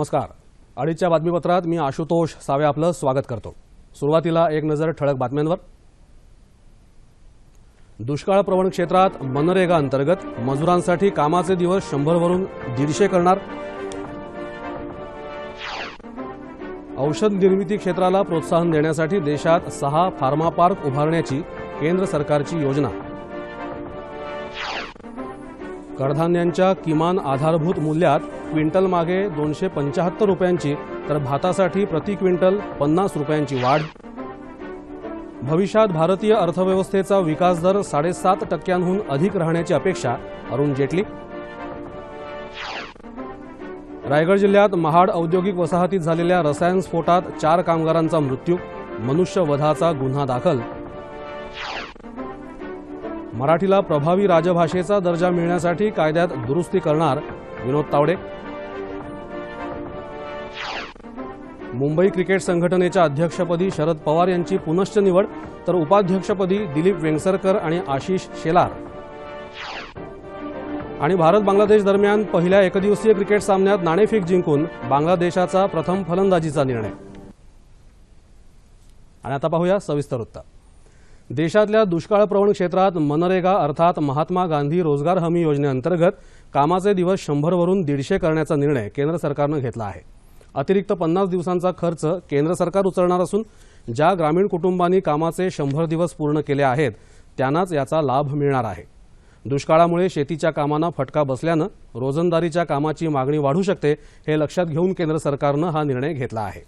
नमस्कार. अडीचच्या बातमीपत्रात मी आशुतोष सावे आपलं स्वागत करतो. सुरुवातीला एक नजर ठळक बातम्यांवर. दुष्काळ प्रवण क्षेत्रात मनरेगा अंतर्गत मजुरांसाठी कामाचे दिवस शंभरवरून दीडशे करणार. औषध निर्मिती क्षेत्राला प्रोत्साहन देण्यासाठी देशात सहा फार्मा पार्क उभारण्याची केंद्र सरकारची योजना. कडधान्यांच्या किमान आधारभूत मूल्यात क्विंटल मागे दोनशे पंचाहत्तर रुपयांची तर भातासाठी प्रति क्विंटल पन्नास रुपयांची वाढ. भविष्यात भारतीय अर्थव्यवस्थेचा विकास दर साडेसात टक्क्यांहून अधिक राहण्याची अपेक्षा अरुण जेटली. रायगड जिल्ह्यात महाड औद्योगिक वसाहतीत झालेल्या रसायन स्फोटात चार कामगारांचा मृत्यू मनुष्यवधाचा गुन्हा दाखल. मराठीला प्रभावी राजभाषेचा दर्जा मिळण्यासाठी कायद्यात दुरुस्ती करणार विनोद तावडे. मुंबई क्रिकेट संघटनेच्या अध्यक्षपदी शरद पवार यांची पुनश्च निवड तर उपाध्यक्षपदी दिलीप वेंगसरकर आणि आशिष शेलार. आणि भारत बांगलादेश दरम्यान पहिल्या एकदिवसीय क्रिकेट सामन्यात नाणेफेक जिंकून बांगलादेशाचा प्रथम फलंदाजीचा निर्णय. आणि आता पाहूया सविस्तर वृत्त देशातल्या दुष्काळप्रवण क्षेत्रात मनरेगा अर्थात महात्मा गांधी रोजगार हमी योजनेअंतर्गत कामाचे दिवस शंभरवरून दीडशे करण्याचा निर्णय केंद्र सरकारनं घेतला आहे. अतिरिक्त पन्नास दिवसांचा खर्च केंद्र सरकार उचलणार असून ज्या ग्रामीण कुटुंबांनी कामाचे शंभर दिवस पूर्ण केले आहेत त्यांनाच याचा लाभ मिळणार आहे. दुष्काळामुळे शेतीच्या कामांना फटका बसल्यानं रोजंदारीच्या कामाची मागणी वाढू शकते हे लक्षात घेऊन केंद्र सरकारनं हा निर्णय घेतला आहे.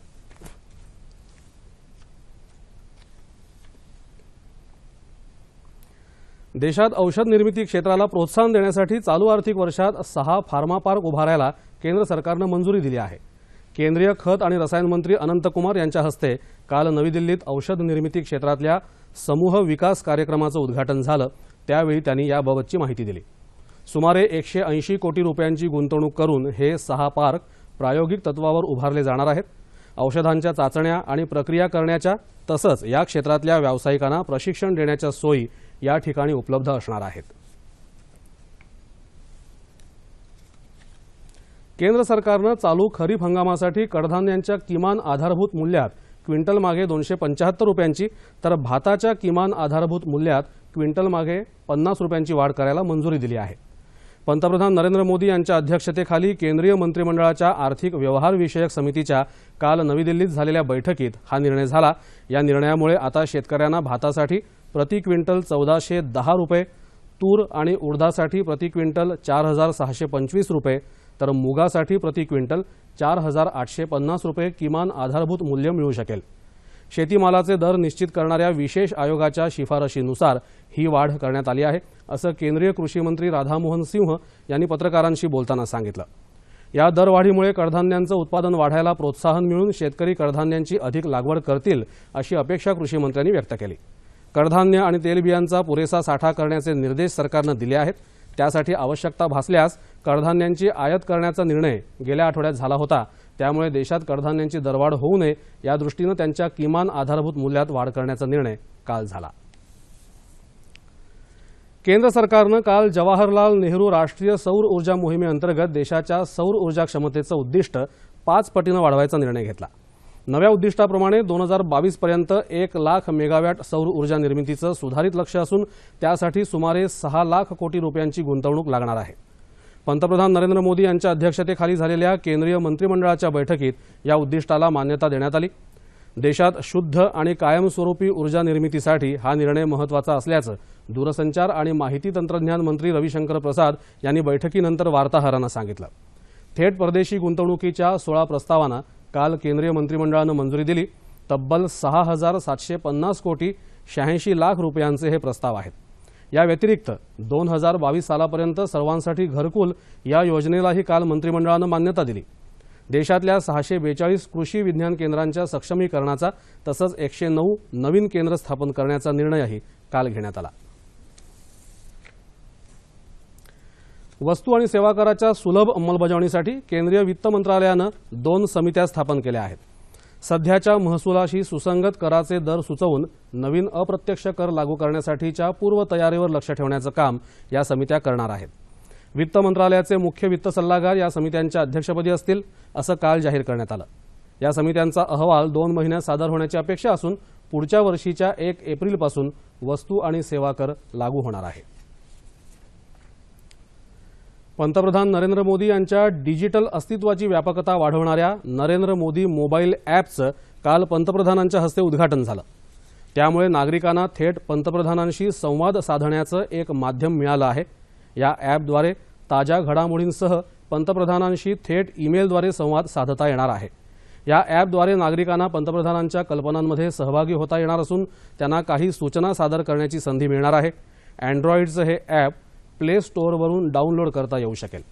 देशात औषध निर्मिती क्षेत्राला प्रोत्साहन देण्यासाठी चालू आर्थिक वर्षात सहा फार्मा पार्क उभारायला केंद्र सरकारनं मंजुरी दिली आहे. केंद्रीय खत आणि रसायन मंत्री अनंतकुमार यांच्या हस्ते काल नवी दिल्लीत औषध निर्मिती क्षेत्रातल्या समूह विकास कार्यक्रमाचं उद्घाटन झालं. त्यावेळी त्यांनी याबाबतची माहिती दिली. सुमारे एकशे ऐंशी कोटी रुपयांची गुंतवणूक करून हे सहा पार्क प्रायोगिक तत्वावर उभारले जाणार आहेत. औषधांच्या चाचण्या आणि प्रक्रिया करण्याच्या तसंच या क्षेत्रातल्या व्यावसायिकांना प्रशिक्षण देण्याच्या सोयी या ठिकाणी उपलब्ध असणार आहेत. केंद्र सरकारनं चालू खरीप हंगामासाठी कडधान्यांच्या किमान आधारभूत मूल्यात क्विंटल मागे दोनशे पंचाहत्तर रुपयांची तर भाताच्या किमान आधारभूत मूल्यात क्विंटल मागे पन्नास रुपयांची वाढ करायला मंजुरी दिली आहे. पंतप्रधान नरेंद्र मोदी यांच्या अध्यक्षतेखाली केंद्रीय मंत्रिमंडळाच्या आर्थिक व्यवहार विषयक समितीच्या काल नवी दिल्लीत झालेल्या बैठकीत हा निर्णय झाला. या निर्णयामुळे आता शेतकऱ्यांना भातासाठी प्रति क्विंटल चौदाशे दहा रुपये तूर आणि उडदासाठी प्रति क्विंटल चार हजार सहाशे पंचवीस रुपये तर मुगासाठी प्रति क्विंटल चार हजार आठशे पन्नास रुपये किमान आधारभूत मूल्य मिळू शकेल. शेतीमालाचे दर निश्चित करणाऱ्या विशेष आयोगाच्या शिफारशीनुसार ही वाढ करण्यात आली आहे असं केंद्रीय कृषी मंत्री राधामोहन सिंह यांनी पत्रकारांशी बोलताना सांगितलं. या दरवाढीमुळे कडधान्यांचं उत्पादन वाढायला प्रोत्साहन मिळून शेतकरी कडधान्यांची अधिक लागवड करतील अशी अपेक्षा कृषीमंत्र्यांनी व्यक्त केली. कडधान्य आणि तेलबियांचा पुरेसा साठा करण्याचे निर्देश सरकारनं दिले आहेत. त्यासाठी आवश्यकता भासल्यास कडधान्यांची आयात करण्याचा निर्णय गेल्या आठवड्यात झाला होता. त्यामुळे देशात कडधान्यांची दरवाढ होऊ नये या दृष्टीनं त्यांच्या किमान आधारभूत मूल्यात वाढ करण्याचा निर्णय काल झाला. केंद्र सरकारनं काल जवाहरलाल नेहरू राष्ट्रीय सौर ऊर्जा मोहिमेअंतर्गत देशाच्या सौर ऊर्जा क्षमतेचं उद्दिष्ट पाच पटीनं वाढवायचा निर्णय घेतला. नव्या उद्दिष्टाप्रमाणे दोन हजार बावीस पर्यंत एक लाख मेगावॅट सौर ऊर्जा निर्मितीचं सुधारित लक्ष असून त्यासाठी सुमारे सहा लाख कोटी रुपयांची गुंतवणूक लागणार आहे. पंतप्रधान नरेंद्र मोदी यांच्या अध्यक्षतेखाली झालेल्या केंद्रीय मंत्रिमंडळाच्या बैठकीत या उद्दिष्टाला मान्यता देण्यात आली. देशात शुद्ध आणि कायमस्वरूपी ऊर्जा निर्मितीसाठी हा निर्णय महत्त्वाचा असल्याचं दूरसंचार आणि माहिती तंत्रज्ञान मंत्री रविशंकर प्रसाद यांनी बैठकीनंतर वार्ताहरांना सांगितलं. थेट परदेशी गुंतवणुकीच्या सोळा प्रस्तावांना काल केंद्रीय मंत्रिमंडळानं मंजुरी दिली. तब्बल सहा हजार सातशे पन्नास कोटी शहाऐंशी लाख रुपयांचे हे प्रस्ताव आहेत. या व्यतिरिक्त दोन हजार बावीस सालापर्यंत सर्वांसाठी घरकुल या योजनेलाही काल मंत्रिमंडळानं मान्यता दिली. देशातल्या सहाशे बेचाळीस कृषी विज्ञान केंद्रांच्या सक्षमीकरणाचा तसंच एकशे नऊ नवीन केंद्र स्थापन करण्याचा निर्णयही काल घेण्यात आला. वस्तू आणि सेवा कराच्या सुलभ अंमलबजावणीसाठी केंद्रीय वित्त मंत्रालयानं दोन समित्या स्थापन केल्या आहेत. सध्याच्या महसुलाशी सुसंगत कराचे दर सुचवून नवीन अप्रत्यक्ष कर लागू करण्यासाठीच्या पूर्वतयारीवर लक्ष ठेवण्याचं काम या समित्या करणार आहेत. वित्त मंत्रालयाचे मुख्य वित्त सल्लागार या समित्यांच्या अध्यक्षपदी असतील असं काल जाहीर करण्यात आलं. या समित्यांचा अहवाल दोन महिन्यात सादर होण्याची अपेक्षा असून पुढच्या वर्षीच्या एक एप्रिलपासून वस्तू आणि सेवा कर लागू होणार आहे. पंतप्रधान नरेंद्र मोदी यांच्या डिजिटल अस्तित्वाची व्यापकता वाढवणाऱ्या नरेंद्र मोदी मोबाईल ॲपचं काल पंतप्रधानांच्या हस्ते उद्घाटन झालं. त्यामुळे नागरिकांना थेट पंतप्रधानांशी संवाद साधण्याचं एक माध्यम मिळालं आहे. या ॲपद्वारे ताज्या घडामोडींसह पंतप्रधानांशी थेट ईमेलद्वारे संवाद साधता येणार आहे. या ॲपद्वारे नागरिकांना पंतप्रधानांच्या कल्पनांमध्ये सहभागी होता येणार असून त्यांना काही सूचना सादर करण्याची संधी मिळणार आहे. अँड्रॉइडचं हे ॲप प्ले स्टोअरवरून डाउनलोड करता येऊ शकेल.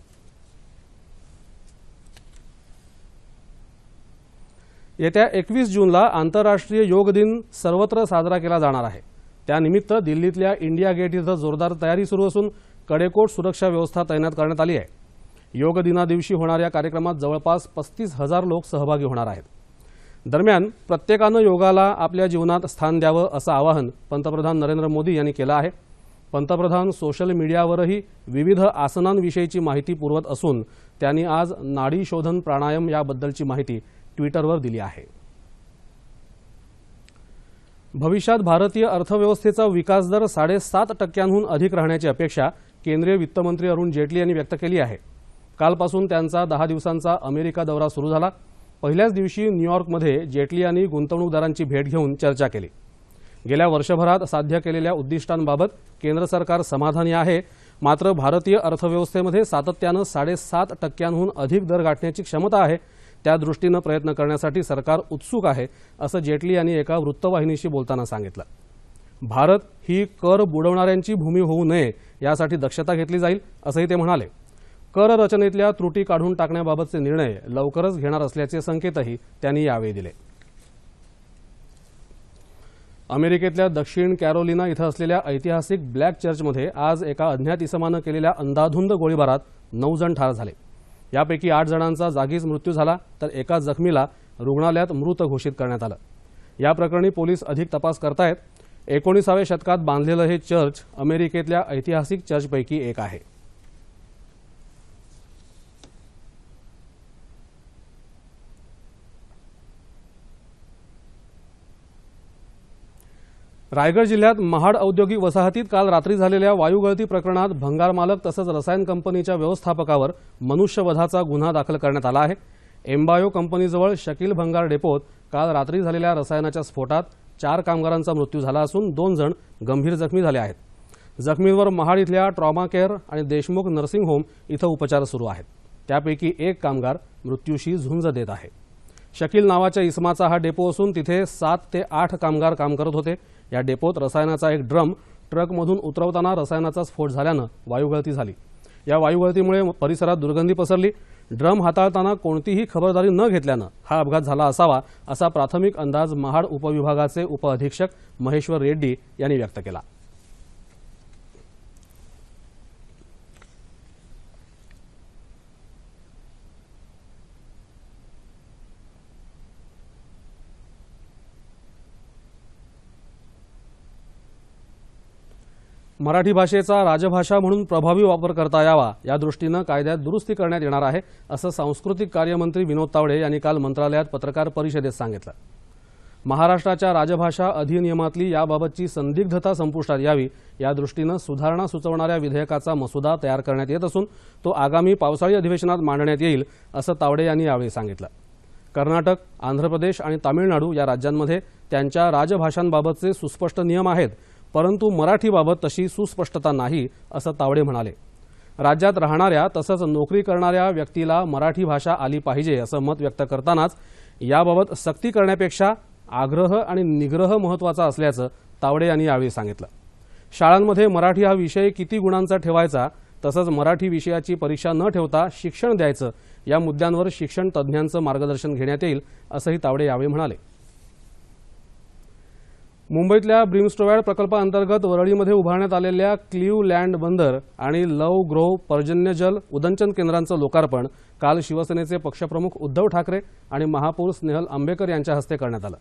येत्या एकवीस जूनला आंतरराष्ट्रीय योग दिन सर्वत्र साजरा केला जाणार आहे. त्यानिमित्त दिल्लीतल्या इंडिया गेट इथं जोरदार तयारी सुरू असून कडेकोट सुरक्षा व्यवस्था तैनात करण्यात आली आहे. योग दिनादिवशी होणाऱ्या कार्यक्रमात जवळपास पस्तीस हजार लोक सहभागी होणार आहेत. दरम्यान प्रत्येकानं योगाला आपल्या जीवनात स्थान द्यावं असं आवाहन पंतप्रधान नरेंद्र मोदी यांनी केलं आहे. पंतप्रधान सोशल मीडियावरही विविध आसनांविषयीची माहिती पुरवत असून त्यांनी आज नाडी शोधन प्राणायाम याबद्दलची माहिती ट्विटरवर दिली आहे. भविष्यात भारतीय अर्थव्यवस्थेचा विकासदर साडेसात टक्क्यांहून अधिक राहण्याची अपेक्षा केंद्रीय वित्तमंत्री अरुण जेटली यांनी व्यक्त केली आहे. कालपासून त्यांचा दहा दिवसांचा अमेरिका दौरा सुरू झाला. पहिल्याच दिवशी न्यूयॉर्कमध्ये जेटली यांनी गुंतवणूकदारांची भेट घेऊन चर्चा केली. गेल्या वर्षभरात साध्य केलेल्या उद्दिष्टांबाबत केंद्र सरकार समाधानी आहे. मात्र भारतीय अर्थव्यवस्थेमध्ये सातत्यानं साडेसात टक्क्यांहून अधिक दर गाठण्याची क्षमता आहे. त्या दृष्टीनं प्रयत्न करण्यासाठी सरकार उत्सुक आहे असं जेटली यांनी एका वृत्तवाहिनीशी बोलताना सांगितलं. भारत ही कर बुडवणाऱ्यांची भूमी होऊ नये यासाठी दक्षता घेतली जाईल असंही ते म्हणाले. कर रचनेतल्या त्रुटी काढून टाकण्याबाबतचे निर्णय लवकरच घेणार असल्याचे संकेतही त्यांनी यावेळी दिले. अमेरिकेतल्या दक्षिण कॅरोलिना इथं असलेल्या ऐतिहासिक ब्लॅक चर्चमध्ये आज एका अज्ञात इसमानं केलेल्या अंदाधुंद गोळीबारात नऊ जण ठार झाले. यापैकी आठ जणांचा जागीच मृत्यू झाला तर एका जखमीला रुग्णालयात मृत घोषित करण्यात आलं. या प्रकरणी पोलीस अधिक तपास करतायत. एकोणीसाव्या शतकात बांधलेलं हे चर्च अमेरिकेतल्या ऐतिहासिक चर्चपैकी एक आहे. रायगड जिल्ह्यात महाड औद्योगिक वसाहतीत काल रात्री झालेल्या वायुगळती प्रकरणात भंगार मालक तसंच रसायन कंपनीच्या व्यवस्थापकावर मनुष्यवधाचा गुन्हा दाखल करण्यात आला आहे. एम्बायो कंपनीजवळ शकील भंगार डेपोत काल रात्री झालेल्या रसायनाच्या स्फोटात चार कामगारांचा मृत्यू झाला असून दोन जण गंभीर जखमी झाले आहेत. जखमींवर महाड इथल्या ट्रॉमा केअर आणि देशमुख नर्सिंग होम इथं उपचार सुरू आहेत. त्यापैकी एक कामगार मृत्यूशी झुंज देत आहे. शकील नावाच्या इस्माचा हा डेपो असून तिथे सात ते आठ कामगार काम करत होते. या डेपोत रसायनाचा एक ड्रम ट्रकमधून उतरवताना रसायनाचा स्फोट झाल्यानं वायुगळती झाली. या वायुगळतीमुळे परिसरात दुर्गंधी पसरली. ड्रम हाताळताना कोणतीही खबरदारी न घेतल्यानं हा अपघात झाला असावा असा प्राथमिक अंदाज महाड उपविभागाचे उपअधीक्षक महेश्वर रेड्डी यांनी व्यक्त केला. मराठी भाषेचा राजभाषा म्हणून प्रभावी वापर करता यावा या दृष्टीनं कायद्यात दुरुस्ती करण्यात येणार आहे असं सांस्कृतिक कार्यमंत्री विनोद तावडे यांनी काल मंत्रालयात पत्रकार परिषदेत सांगितलं. महाराष्ट्राच्या राजभाषा अधिनियमातली याबाबतची संदिग्धता संपुष्टात यावी या दृष्टीनं सुधारणा सुचवणाऱ्या विधेयकाचा मसुदा तयार करण्यात येत असून तो आगामी पावसाळी अधिवेशनात मांडण्यात येईल असं तावडे यांनी यावेळी सांगितलं. कर्नाटक आंध्र प्रदेश आणि तामिळनाडू या राज्यांमध्ये त्यांच्या राजभाषांबाबतचे सुस्पष्ट नियम आहेत परंतु मराठीबाबत तशी सुस्पष्टता नाही असं तावडे म्हणाले. राज्यात राहणाऱ्या तसंच नोकरी करणाऱ्या व्यक्तीला मराठी भाषा आली पाहिजे असं मत व्यक्त करतानाच याबाबत सक्ती करण्यापेक्षा आग्रह आणि निग्रह महत्त्वाचा असल्याचं तावडे यांनी यावेळी सांगितलं. शाळांमध्ये मराठी हा विषय किती गुणांचा ठेवायचा तसंच मराठी विषयाची परीक्षा न ठेवता शिक्षण द्यायचं या मुद्द्यांवर शिक्षण तज्ज्ञांचं मार्गदर्शन घेण्यात येईल असंही तावडे यावेळी म्हणाले. मुंबईतल्या ब्रिमस्टोवॅड प्रकल्पाअंतर्गत वरळीमध्ये उभारण्यात आलेल्या क्लीव लँड बंदर आणि लव ग्रोव्ह पर्जन्यजल उदंचन केंद्रांचं लोकार्पण काल शिवसेनेचे पक्षप्रमुख उद्धव ठाकरे आणि महापौर स्नेहल आंबेकर यांच्या हस्ते करण्यात आलं.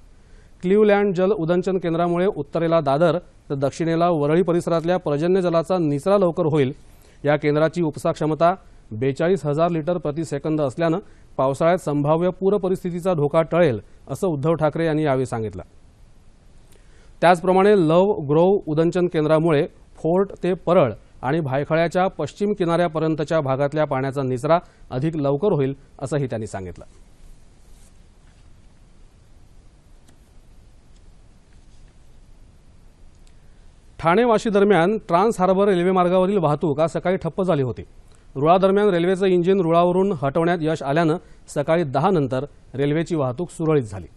क्लीव लँड जल उदंचन केंद्रामुळे उत्तरेला दादर तर दक्षिणेला वरळी परिसरातल्या पर्जन्यजलाचा निचरा लवकर होईल. या केंद्राची उपसा क्षमता बेचाळीस हजार लिटर प्रति सेकंद असल्यानं पावसाळ्यात संभाव्य पूर परिस्थितीचा धोका टळेल असं उद्धव ठाकरे यांनी यावेळी सांगितलं. त्याचप्रमाणे लव ग्रोव उदंचन केंद्रामुळे फोर्ट ते परळ आणि भायखळ्याच्या पश्चिम किनाऱ्यापर्यंतच्या भागातल्या पाण्याचा निचरा अधिक लवकर होईल असंही त्यांनी सांगितलं. ठाणे वाशी दरम्यान ट्रान्स हार्बर रेल्वे मार्गावरील वाहतूक आज सकाळी ठप्प झाली होती. रुळादरम्यान रेल्वेचं इंजिन रुळावरून हटवण्यात यश आल्यानं सकाळी दहा नंतर रेल्वेची वाहतूक सुरळीत झाली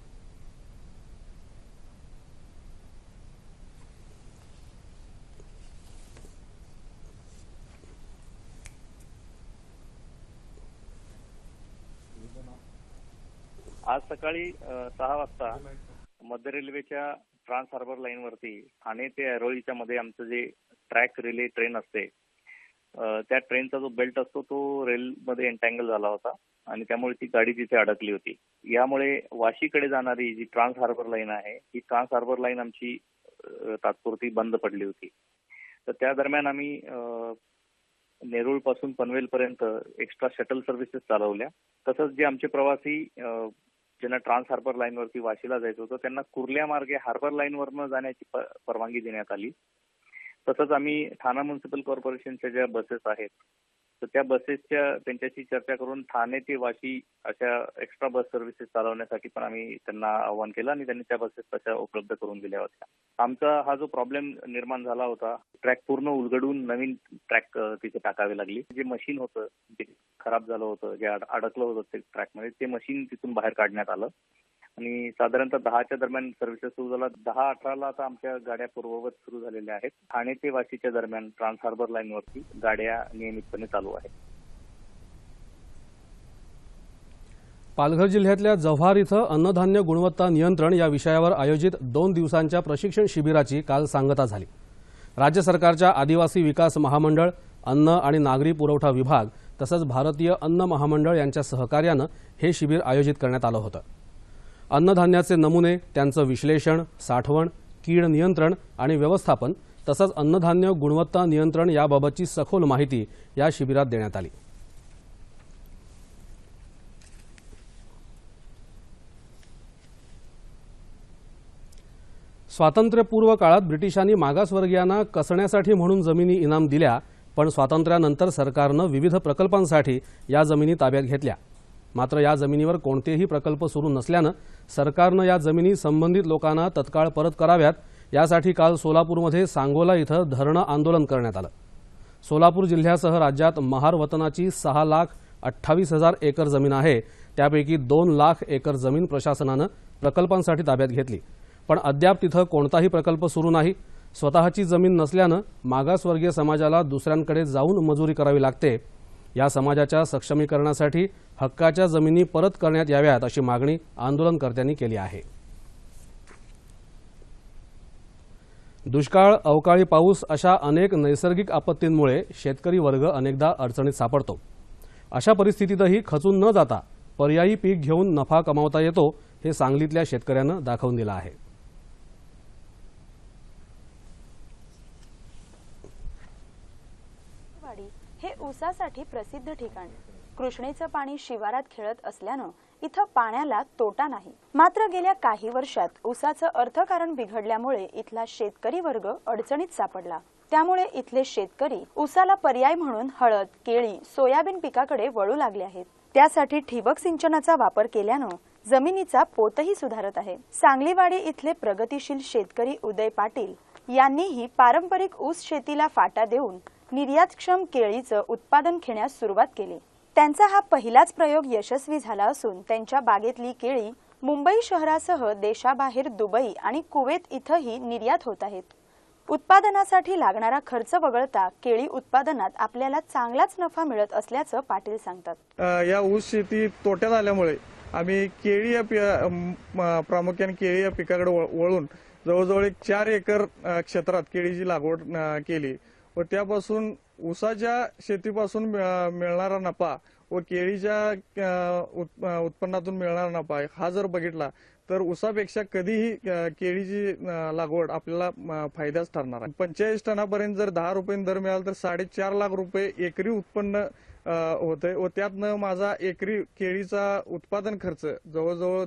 आज सकाळी सहा वाजता मध्य रेल्वेच्या ट्रान्स हार्बर लाईन वरती ठाणे ते ऐरोलीच्या मध्ये आमचं जे ट्रॅक रिले ट्रेन असते त्या ट्रेनचा जो बेल्ट असतो तो रेल मध्ये एन्टँगल झाला होता आणि त्यामुळे ती गाडी तिथे अडकली होती. यामुळे वाशीकडे जाणारी जी ट्रान्स हार्बर लाईन आहे ही ट्रान्स हार्बर लाईन आमची तात्पुरती बंद पडली होती. तर त्या दरम्यान आम्ही नेरूळपासून पनवेल पर्यंत एक्स्ट्रा शटल सर्व्हिसेस चालवल्या. तसंच जे आमचे प्रवासी ज्यांना ट्रान्स हार्बर लाईनवरती वाशीला जायचं होतं त्यांना कुर्ल्या मार्गे हार्बर लाईन वरनं जाण्याची परवानगी देण्यात आली. तसंच आम्ही ठाणा म्युन्सिपल कॉर्पोरेशनच्या ज्या बसेस आहेत तर त्या बसेसच्या त्यांच्याशी चर्चा करून ठाणे ते वाशी अशा एक्स्ट्रा बस सर्व्हिसेस चालवण्यासाठी पण आम्ही त्यांना आव्हान केलं आणि त्यांनी त्या बसेस तशा उपलब्ध करून दिल्या होत्या. आमचा हा जो प्रॉब्लेम निर्माण झाला होता ट्रॅक पूर्ण उलगडून नवीन ट्रॅक तिथे टाकावी लागली. जे मशीन होतं जे खराब झालं होतं जे अडकलं होतं ते ट्रॅकमध्ये ते मशीन तिथून बाहेर काढण्यात आलं. आणि साधारणतः दहाच्या दरम्यान सर्व्हिसेस सुरू झाला. दहा अठराला आता आमच्या गाड्या पूर्ववत सुरू झालेल्या आहेत. ठाणे ते वाशीच्या दरम्यान ट्रान्स हार्बर लाईनवरती गाड्या नियमितपणे चालू आहेत. पालघर जिल्ह्यातल्या जव्हार इथं अन्नधान्य गुणवत्ता नियंत्रण या विषयावर आयोजित दोन दिवसांच्या प्रशिक्षण शिबिराची काल सांगता झाली. राज्य सरकारच्या आदिवासी विकास महामंडळ अन्न आणि नागरी पुरवठा विभाग तसंच भारतीय अन्न महामंडळ यांच्या सहकार्यानं हे शिबिर आयोजित करण्यात आलं होतं. अन्नधान्याचे नमुने त्यांचं विश्लेषण साठवण कीड नियंत्रण आणि व्यवस्थापन तसंच अन्नधान्य गुणवत्ता नियंत्रण याबाबतची सखोल माहिती या शिबिरात देण्यात आली. स्वातंत्र्यपूर्व काळात ब्रिटिशांनी मागासवर्गीयांना कसण्यासाठी म्हणून जमिनी इनाम दिल्या पण स्वातंत्र्यानंतर सरकारनं विविध प्रकल्पांसाठी या जमिनी ताब्यात घेतल्या. मात्र या जमिनीवर कोणतेही प्रकल्प सुरू नसल्यानं सरकारनं या जमिनी संबंधित लोकांना तत्काळ परत कराव्यात. यासाठी काल सोलापूरमध्ये सांगोला इथं धरणं आंदोलन करण्यात आलं. सोलापूर जिल्ह्यासह राज्यात महार वतनाची सहा लाख अठ्ठावीस हजार एकर जमीन आहे. त्यापैकी दोन लाख एकर जमीन प्रशासनानं प्रकल्पांसाठी ताब्यात घेतली. पण अद्याप तिथं कोणताही प्रकल्प सुरू नाही. स्वतःची जमीन नसल्यानं मागासवर्गीय समाजाला दुसऱ्यांकडे जाऊन मजुरी करावी लागते. या समाजाच्या सक्षमीकरणासाठी हक्काच्या जमिनी परत करण्यात याव्यात अशी मागणी आंदोलनकर्त्यांनी केली आहे. दुष्काळ अवकाळी पाऊस अशा अनेक नैसर्गिक आपत्तींमुळे शेतकरी वर्ग अनेकदा अडचणीत सापडतो. अशा परिस्थितीतही खचून न जाता पर्यायी पीक घेऊन नफा कमावता येतो हे सांगलीतल्या शेतकऱ्यानं दाखवून दिलं आहे वाडी हे ऊसासाठी प्रसिद्ध ठिकाण. कृष्णेचं पाणी शिवारात खेळत असल्यानं इथं पाण्याला तोटा नाही. मात्र गेल्या काही वर्षात ऊसाचं अर्थकारण बिघडल्यामुळे इथला शेतकरी वर्ग अडचणीत सापडला. त्यामुळे इथले शेतकरी ऊसाला पर्याय म्हणून हळद केळी सोयाबीन पिकाकडे वळू लागले आहेत. त्यासाठी ठिबक सिंचनाचा वापर केल्यानं जमिनीचा पोतही सुधारत आहे. सांगलीवाडी इथले प्रगतीशील शेतकरी उदय पाटील यांनीही पारंपरिक ऊस शेतीला फाटा देऊन निर्यातक्षम केळीचं उत्पादन घेण्यास सुरुवात केली. त्यांचा हा पहिलाच प्रयोग यशस्वी झाला असून त्यांच्या बागेतली केळी मुंबई शहरासह देशाबाहेर दुबई आणि कुवेत इथंही निर्यात होत आहेत. उत्पादनासाठी लागणारा खर्च वगळता केळी उत्पादनात आपल्याला चांगलाच नफा मिळत असल्याचं पाटील सांगतात. या ऊस शेती तोट्यात आल्यामुळे आम्ही केळी या प्रामुख्याने केळी या पिकाकडे वळून जवळजवळ एक चार एकर क्षेत्रात केळीची लागवड केली. व त्यापासून ऊसाच्या शेतीपासून मिळणारा नफा व केळीच्या उत्पन्नातून मिळणारा नफा हा जर बघितला तर ऊसापेक्षा कधीही केळीची लागवड आपल्याला फायद्याच ठरणार आहे. पंचेचाळीस टनापर्यंत जर दहा रुपये दर मिळाला तर साडेचार लाख रुपये एकरी उत्पन्न होतंय व त्यातनं माझा एकरी केळीचा उत्पादन खर्च जवळजवळ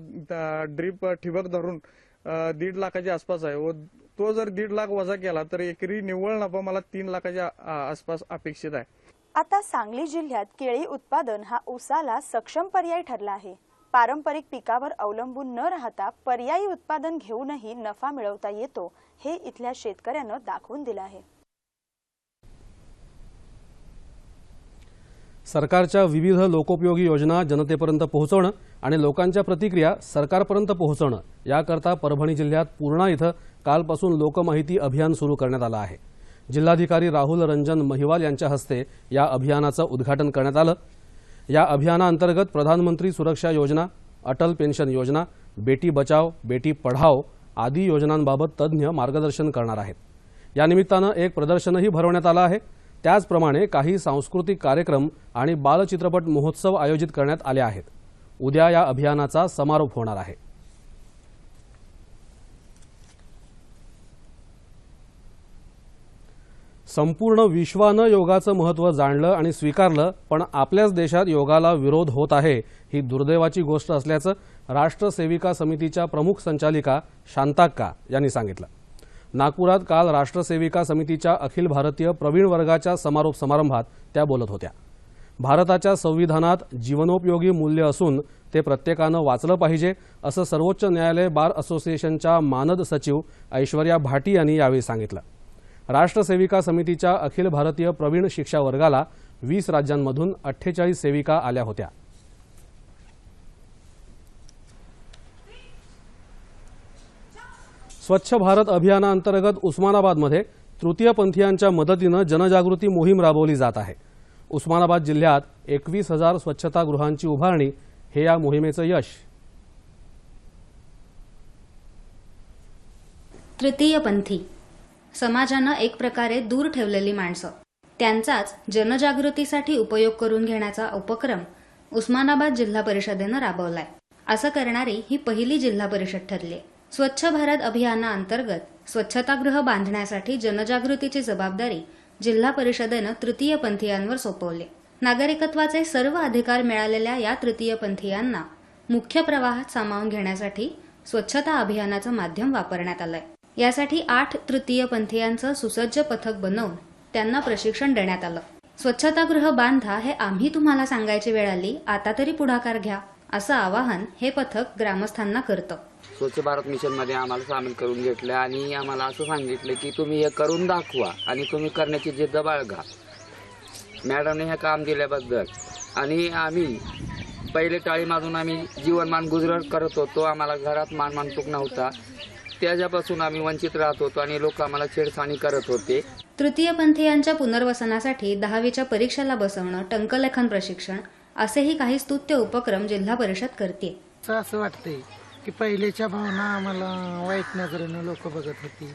ड्रीप ठिबक धरून दीड लाखाच्या आसपास आहे व तो जर दीड लाख वजा केला तर एकरी निव्वळ नफा मला तीन लाखाच्या आसपास अपेक्षित आहे. आता सांगली जिल्ह्यात केळी उत्पादन हा ऊसाला सक्षम पर्याय ठरला आहे. पारंपरिक पिकावर अवलंबून न राहता पर्यायी उत्पादन घेऊनही नफा मिळवता येतो हे इथल्या शेतकऱ्यानं दाखवून दिलं आहे. सरकारच्या विविध लोकोपयोगी योजना जनतेपर्यंत पोहोचवणं आणि लोकांच्या प्रतिक्रिया सरकारपर्यंत पोहोचवणं याकरता परभणी जिल्ह्यात पूर्णा इथं कालपासून लोकमाहिती अभियान सुरू करण्यात आलं आहे. जिल्हाधिकारी राहुल रंजन महिवाल यांच्या हस्ते या अभियानाचं उद्घाटन करण्यात आलं. या अभियानाअंतर्गत प्रधानमंत्री सुरक्षा योजना अटल पेन्शन योजना बेटी बचाव बेटी पढाओ आदी योजनांबाबत तज्ज्ञ मार्गदर्शन करणार आहेत. या निमित्तानं एक प्रदर्शनही भरवण्यात आलं आहे. त्याचप्रमाणे काही सांस्कृतिक कार्यक्रम आणि बालचित्रपट महोत्सव आयोजित करण्यात आले आहेत. उद्या या अभियानाचा समारोप होणार आहे. संपूर्ण विश्वानं योगाचं महत्त्व जाणलं आणि स्वीकारलं पण आपल्याच देशात योगाला विरोध होत आहे ही दुर्दैवाची गोष्ट असल्याचं राष्ट्रसेविका समितीच्या प्रमुख संचालिका शांताक्का यांनी सांगितलं. नागपुरात काल राष्ट्रसेविका समितीच्या अखिल भारतीय प्रवीण वर्गाच्या समारोप समारंभात त्या बोलत होत्या. भारताच्या संविधानात जीवनोपयोगी मूल्य असून ते प्रत्येकानं वाचलं पाहिजे असं सर्वोच्च न्यायालय बार असोसिएशनच्या मानद सचिव ऐश्वर्या भाटी यांनी यावेळी सांगितलं. राष्ट्रसेविका समितीच्या अखिल भारतीय प्रवीण शिक्षा वर्गाला वीस राज्यांमधून अठ्ठेचाळीस सेविका आल्या होत्या. स्वच्छ भारत अभियानाअंतर्गत उस्मानाबादमध्ये तृतीयपंथीयांच्या मदतीनं जनजागृती मोहीम राबवली जात आहे. उस्मानाबाद जिल्ह्यात एकवीस हजार स्वच्छतागृहांची उभारणी हे या मोहिमेचं यश. तृतीयपंथी समाजानं एक प्रकारे दूर ठेवलेली माणसं. त्यांचाच जनजागृतीसाठी उपयोग करून घेण्याचा उपक्रम उस्मानाबाद जिल्हा परिषदेनं राबवलाय. असं करणारी ही पहिली जिल्हा परिषद ठरली स्वच्छ भारत अभियानाअंतर्गत स्वच्छतागृह बांधण्यासाठी जनजागृतीची जबाबदारी जिल्हा परिषदेनं तृतीयपंथीयांवर सोपवले. नागरिकत्वाचे सर्व अधिकार मिळालेल्या या तृतीयपंथीयांना मुख्य प्रवाहात सामावून घेण्यासाठी स्वच्छता अभियानाचं माध्यम वापरण्यात आलंय. यासाठी आठ तृतीयपंथीयांचं सुसज्ज पथक बनवून त्यांना प्रशिक्षण देण्यात आलं. स्वच्छतागृह बांधा हे आम्ही तुम्हाला सांगायची वेळ आली आता तरी पुढाकार घ्या. असं आवाहन हे पथक ग्रामस्थांना करतं. स्वच्छ भारत मिशनमध्ये आम्हाला सामील करून घेतलं आणि आम्हाला असं सांगितलं की तुम्ही हे करून दाखवा आणि तुम्ही करण्याची जिद्द बाळगा. मॅडमने हे काम दिल्याबद्दल आणि आम्ही पहिले टाळीमाजून आम्ही जीवनमान गुजर करत होतो. आम्हाला घरात मानमानतूक नव्हता. त्याच्यापासून आम्ही वंचित राहत होतो आणि लोक आम्हाला छेडछाणी करत होते. तृतीयपंथीयांच्या पुनर्वसनासाठी दहावीच्या परीक्षेला बसवणं टंकलेखन प्रशिक्षण असेही काही स्तुत्य उपक्रम जिल्हा परिषद करते. असं वाटतंय की पहिलेच्या भावना आम्हाला वाईट नजरेनं लोक बघत होती.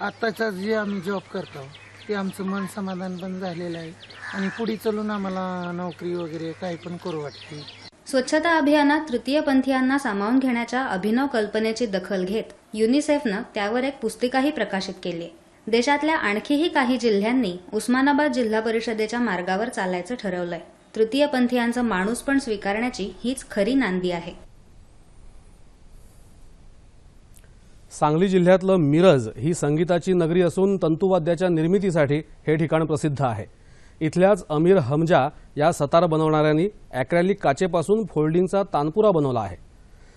आत्ताचा जे आम्ही जॉब करतो ते आमचं मन समाधान पण झालेलं आहे. आणि पुढे चलून आम्हाला नोकरी वगैरे काही पण करू वाटते. स्वच्छता अभियानात तृतीयपंथीयांना सामावून घेण्याच्या अभिनव कल्पनेची दखल घेत युनिसेफनं त्यावर एक पुस्तिकाही प्रकाशित केली. देशातल्या आणखीही काही जिल्ह्यांनी उस्मानाबाद जिल्हा परिषदेच्या मार्गावर चालायचं ठरवलंय. तृतीयपंथीयांचा माणूस पण स्वीकारण्याची हीच खरी नांदी आहे. सांगली जिल्ह्यातलं मिरज ही संगीताची नगरी असून तंतुवाद्याच्या निर्मितीसाठी हे ठिकाण प्रसिद्ध आहे. इथल्याच अमीर हमजा या सतार बनवणाऱ्यांनी ॲक्रॅलिक काचेपासून फोल्डिंगचा तानपुरा बनवला आहे.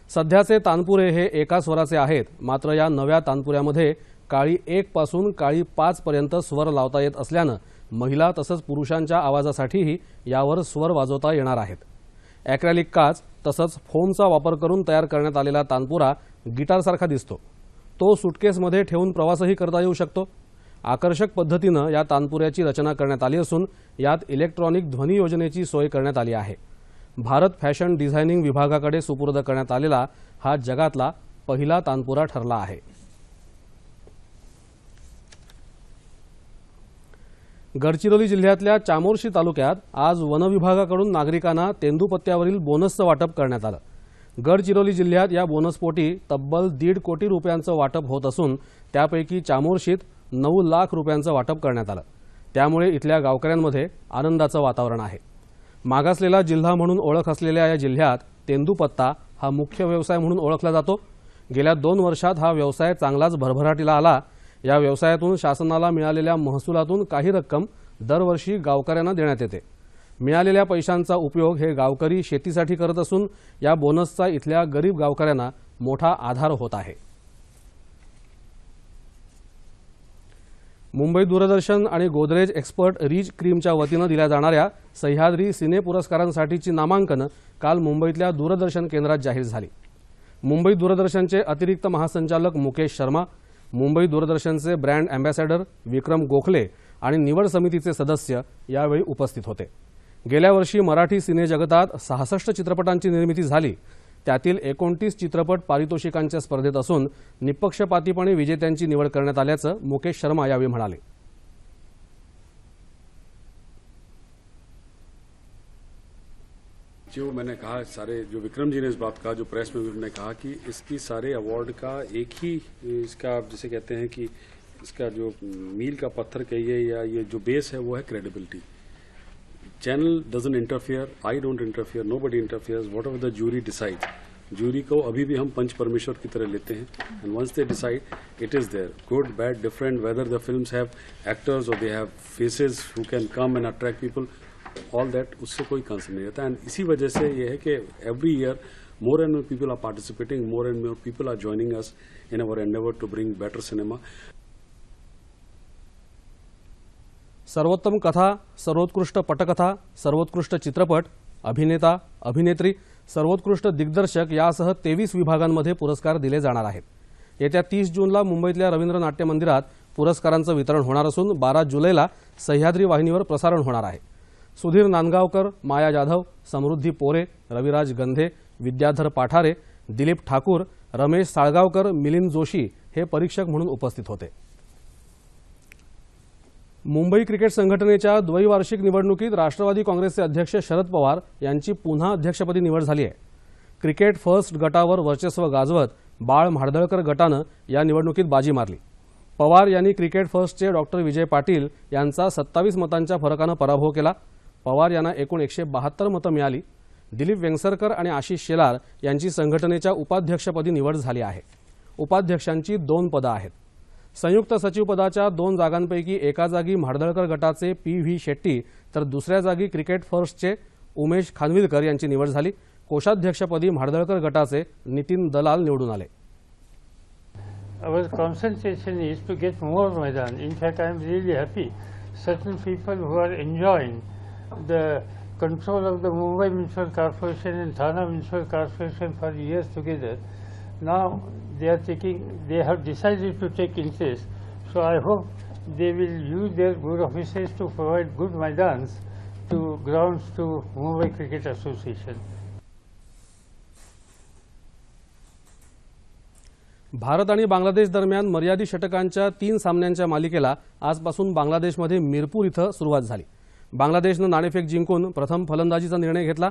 सध्याचे तानपुरे हे एका स्वराचे आहेत मात्र या नव्या तानपुऱ्यामध्ये काळी एक पासून काळी पाच पर्यंत स्वर लावता येत असल्यानं महिला तसंच पुरुषांच्या आवाजासाठीही यावर स्वर वाजवता येणार आहेत. ॲक्रॅलिक काच तसंच फोमचा वापर करून तयार करण्यात आलेला तानपुरा गिटारसारखा दिसतो. तो सुटकेसमध्ये ठेवून प्रवासही करता येऊ शकतो. आकर्षक पद्धतीनं या तानपुऱ्याची रचना करण्यात आली असून यात इलेक्ट्रॉनिक ध्वनी योजनेची सोय करण्यात आली आहे. भारत फॅशन डिझायनिंग विभागाकडे सुपूर्द करण्यात आलेला हा जगातला पहिला तानपुरा ठरला आहे. गडचिरोली जिल्ह्यातल्या चामोर्शी तालुक्यात आज वनविभागाकडून नागरिकांना तेंदूपत्त्यावरील बोनसचं वाटप करण्यात आलं. गडचिरोली जिल्ह्यात या बोनसपोटी तब्बल दीड कोटी रुपयांचं वाटप होत असून त्यापैकी चामोर्शीत नऊ लाख रुपयांचं वाटप करण्यात आलं. त्यामुळे इथल्या गावकऱ्यांमध्ये आनंदाचं वातावरण आहे. मागासलेला जिल्हा म्हणून ओळख असलेल्या या जिल्ह्यात तेंदूपत्ता हा मुख्य व्यवसाय म्हणून ओळखला जातो. गेल्या दोन वर्षात हा व्यवसाय चांगलाच भरभराटीला आला या व्यवसायातून शासनाला मिळालेल्या महसुलातून काही रक्कम दरवर्षी गावकऱ्यांना देण्यात येते. मिळालेल्या पैशांचा उपयोग हे गावकरी शेतीसाठी करत असून या बोनसचा इथल्या गरीब गावकऱ्यांना मोठा आधार होत आहे. मुंबई दूरदर्शन आणि गोदरेज एक्सपर्ट रीच क्रीमच्या वतीनं दिल्या जाणाऱ्या सह्याद्री सिने पुरस्कारांसाठीची नामांकनं काल मुंबईतल्या दूरदर्शन केंद्रात जाहीर झाली. मुंबई दूरदर्शनचे अतिरिक्त महासंचालक मुकेश शर्मा मुंबई दूरदर्शनचे ब्रँड अँबॅसेडर विक्रम गोखले आणि निवड समितीचे सदस्य यावेळी उपस्थित होते. गेल्या वर्षी मराठी सिनेजगतात सहासष्ट चित्रपटांची निर्मिती झाली. त्यातील एकोणतीस चित्रपट पारितोषिकांच्या स्पर्धेत असून निपक्षपातीपणे विजेत्यांची निवड करण्यात आल्याचं मुकेश शर्मा यावेळी म्हणाले. जो मैंने कहा, सारे जो विक्रम जी ने इस बात कहा, जो प्रेस में भी उन्होंने कहा कि इसकी सारे अवार्ड का एक ही, इसका आप जिसे कहते हैं कि इसका जो मील का पत्थर कहिए या ये जो बेस है, वो है credibility channel doesn't interfere I don't interfere nobody interfere what the jury decide jury को अभी भी हम पंच परमेश्वर की तरह लेते हैं and once they decide it is their good bad different whether the film have actors और they have faces who can come and attract people all that उससे कोई कंसर्न नहीं रहता। एंड इसी वजह से ये है कि every year more and more people are participating more and more people are joining us in our endeavor to bring better cinema सर्वोत्तम कथा सर्वोत्कृष्ट पटकथा सर्वोत्कृष्ट चित्रपट अभिनेता अभिनेत्री सर्वोत्कृष्ट दिग्दर्शक यासह तेवीस विभागांमध्ये पुरस्कार दिले जाणार आहेत. येत्या तीस जूनला मुंबईतल्या रवींद्र नाट्य मंदिरात पुरस्कारांचं वितरण होणार असून बारा जुलैला सह्याद्री वाहिनीवर प्रसारण होणार आहे. सुधीर नांदगावकर माया जाधव समृद्धी पोरे रविराज गंधे विद्याधर पाठारे दिलीप ठाकूर रमेश साळगावकर मिलिंद जोशी हे परीक्षक म्हणून उपस्थित होते. मुंबई क्रिकेट संघटनेच्या द्वैवार्षिक निवडणुकीत राष्ट्रवादी काँग्रेसचे अध्यक्ष शरद पवार यांची पुन्हा अध्यक्षपदी निवड झाली आहे. क्रिकेट फर्स्ट गटावर वर्चस्व गाजवत बाळ म्हाडदळकर गटानं या निवडणुकीत बाजी मारली. पवार यांनी क्रिकेट फर्स्टचे डॉक्टर विजय पाटील यांचा सत्तावीस मतांच्या फरकानं पराभव केला. पवार यांना एकूण एकशे बहात्तर मतं मिळाली. दिलीप वेंगसरकर आणि आशिष शेलार यांची संघटनेच्या उपाध्यक्षपदी निवड झाली आहे. उपाध्यक्षांची दोन पदं आहेत. संयुक्त सचिवपदाच्या दोन जागांपैकी एका जागी म्हाडदळकर गटाचे पी व्ही शेट्टी तर दुसऱ्या जागी क्रिकेट फर्स्टचे उमेश खानविलकर यांची निवड झाली. कोषाध्यक्षपदी म्हाडदळकर गटाचे नितीन दलाल निवडून आले. Our concentration is to get more Maidan. In fact, I am really happy. Certain people who are enjoying the control of the Mumbai Municipal Corporation and Thana Municipal Corporation for years together, now they are taking, they have decided to take interest. So I hope they will use their good offices to provide good Maidans to grounds to Mumbai Cricket Association. Bharat आणि बांगलादेश दरम्यान मर्यादित षटकांच्या तीन सामन्यांच्या मालिकेला आजपासून बांगलादेशमध्ये मिरपूर इथं सुरुवात झाली बांगलादेशनं नाणेफेक जिंकून प्रथम फलंदाजीचा निर्णय घेतला.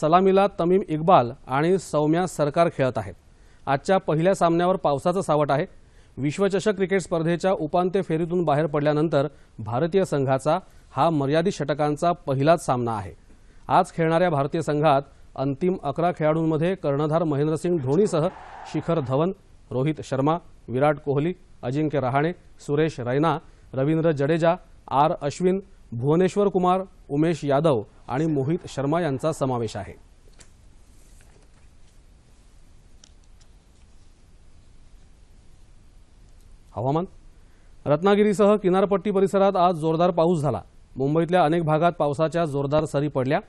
सलामीला तमीम इक्बाल आणि सौम्या सरकार खेळत आहेत. आजच्या पहिल्या सामन्यावर पावसाचं सावट आहे. विश्वचषक क्रिकेट स्पर्धेच्या उपांत्य फेरीतून बाहेर पडल्यानंतर भारतीय संघाचा हा मर्यादित षटकांचा पहिलाच सामना आहे. आज खेळणाऱ्या भारतीय संघात अंतिम अकरा खेळाडूंमध्ये कर्णधार महेंद्रसिंग धोनीसह शिखर धवन रोहित शर्मा विराट कोहली अजिंक्य रहाणे सुरेश रैना रवींद्र जडेजा आर अश्विन भुवनेश्वर कुमार उमेश यादव आणि मोहित शर्मा यांचा समावेश आहे. हवामान. रत्नागिरीसह किनारपट्टी परिसरात आज जोरदार पाऊस झाला. मुंबईतल्या अनेक भागात पावसाच्या जोरदार सरी पडल्या.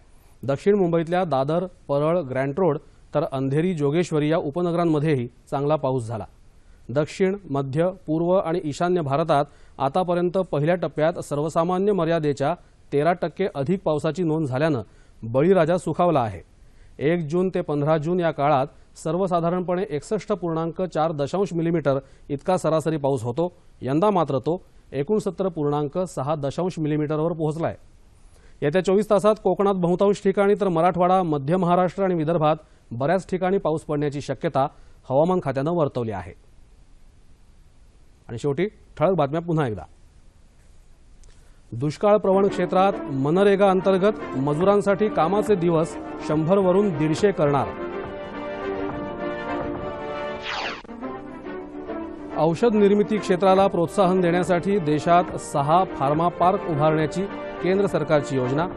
दक्षिण मुंबईतल्या दादर परळ ग्रँट रोड तर अंधेरी जोगेश्वरी या उपनगरांमध्येही चांगला पाऊस झाला. दक्षिण मध्य पूर्व आणि ईशान्य भारतात आतापर्यंत पहिल्या टप्प्यात सर्वसामान्य मर्यादेच्या तेरा टक्के अधिक पावसाची नोंद झाल्यानं बळीराजा सुखावला आहे. एक जून ते पंधरा जून या काळात सर्वसाधारणपणे एकसष्ट पूर्णांक चार दशांश मिलीमीटर इतका सरासरी पाऊस होतो. यंदा मात्र तो एकोणसत्तर पूर्णांक सहा दशांश मिलीमीटरवर पोहोचलाय. येत्या चोवीस तासात कोकणात बहुतांश ठिकाणी तर मराठवाडा मध्य महाराष्ट्र आणि विदर्भात बऱ्याच ठिकाणी पाऊस पडण्याची शक्यता हवामान खात्यानं वर्तवली आहे. आणि शेवटी ठळक बातम्या पुन्हा एकदा. दुष्काळ प्रवण क्षेत्रात मनरेगा अंतर्गत मजुरांसाठी कामाचे दिवस शंभर वरून दीडशे करणार. औषध निर्मिती क्षेत्राला प्रोत्साहन देण्यासाठी देशात सहा फार्मा पार्क उभारण्याची केंद्र सरकारची योजना.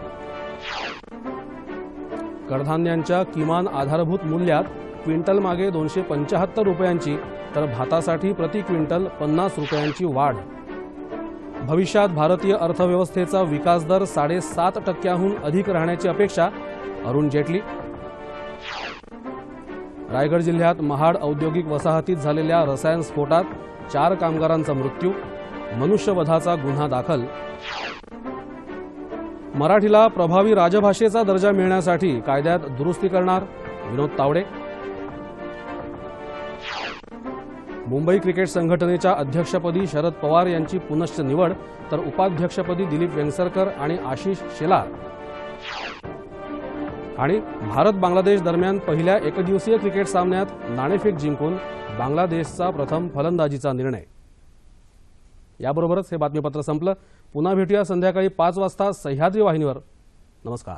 कडधान्यांच्या किमान आधारभूत मूल्यात क्विंटल मागे दोनशे पंचाहत्तर रुपयांची तर भातासाठी प्रति क्विंटल पन्नास रुपयांची वाढ. भविष्यात भारतीय अर्थव्यवस्थेचा विकास दर साडेसात टक्क्याहून अधिक राहण्याची अपेक्षा अरुण जेटली. रायगड जिल्ह्यात महाड औद्योगिक वसाहतीत झालेल्या रसायन स्फोटात चार कामगारांचा मृत्यू मनुष्यवधाचा गुन्हा दाखल. मराठीला प्रभावी राजभाषेचा दर्जा मिळण्यासाठी कायद्यात दुरुस्ती करणार विनोद तावडे. मुंबई क्रिकेट संघटनेच्या अध्यक्षपदी शरद पवार यांची पुनश्च निवड तर उपाध्यक्षपदी दिलीप वेंगसरकर आणि आशिष शेलार. आणि भारत बांगलादेश दरम्यान पहिल्या एकदिवसीय क्रिकेट सामन्यात नाणेफेक जिंकून बांगलादेशचा प्रथम फलंदाजीचा निर्णय. याबरोबरच हे बातमीपत्र संपलं. पुन्हा भेटूया संध्याकाळी पाच वाजता सह्याद्री वाहिनीवर. नमस्कार.